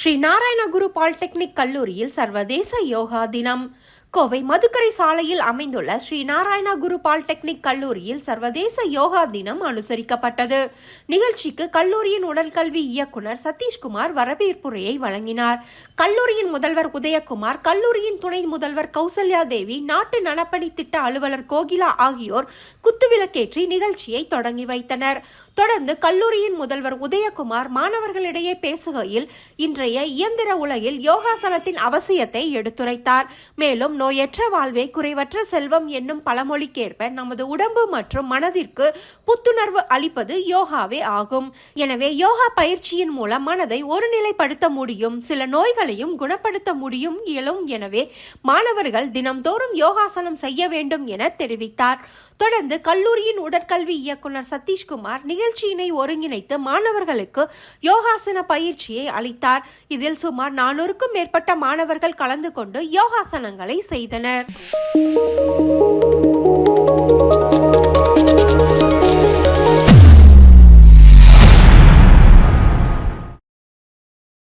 Sri Narayana Guru polytechnic கல்லூரியில் சர்வதேச யோகா தினம். கோவை மதுக்கரை சாலையில் அமைந்துள்ள ஸ்ரீ நாராயணா குரு பாலிடெக்னிக் கல்லூரியில் சர்வதேச யோகா தினம் அனுசரிக்கப்பட்டது. நிகழ்ச்சிக்கு கல்லூரியின் உடற்கல்வி இயக்குனர் சதீஷ்குமார் வரவேற்புரையை வழங்கினார். கல்லூரியின் முதல்வர் உதயகுமார் கல்லூரியின் துணை முதல்வர் கௌசல்யா தேவி நாட்டு நலப்பணி திட்ட அலுவலர் கோகிலா ஆகியோர் குத்துவிளக்கேற்றி நிகழ்ச்சியை தொடங்கி வைத்தனர். தொடர்ந்து கல்லூரியின் முதல்வர் உதயகுமார் மாணவர்களிடையே பேசுகையில் இன்றைய இயந்திர உலகில் யோகாசனத்தின் அவசியத்தை எடுத்துரைத்தார். மேலும் நோயற்ற வாழ்வே குறைவற்ற செல்வம் என்னும் பழமொழிக்கேற்ப நமது உடம்பு மற்றும் மனதிற்கு புத்துணர்வு அளிப்பது யோகாவே ஆகும். எனவே யோகா பயிற்சியின் மூலம் மனதை ஒருநிலைப்படுத்த முடியும் சில நோய்களையும் குணப்படுத்த முடியும் இயலும். எனவே மாணவர்கள் தினம்தோறும் யோகாசனம் செய்ய வேண்டும் என தெரிவித்தார். தொடர்ந்து கல்லூரியின் உடற்கல்வி இயக்குனர் சதீஷ்குமார் நிகழ்ச்சியினை ஒருங்கிணைத்து மாணவர்களுக்கு யோகாசன பயிற்சியை அளித்தார். இதில் சுமார் நானூறுக்கும் மேற்பட்ட மாணவர்கள் கலந்து கொண்டு யோகாசனங்களை செய்தனர்.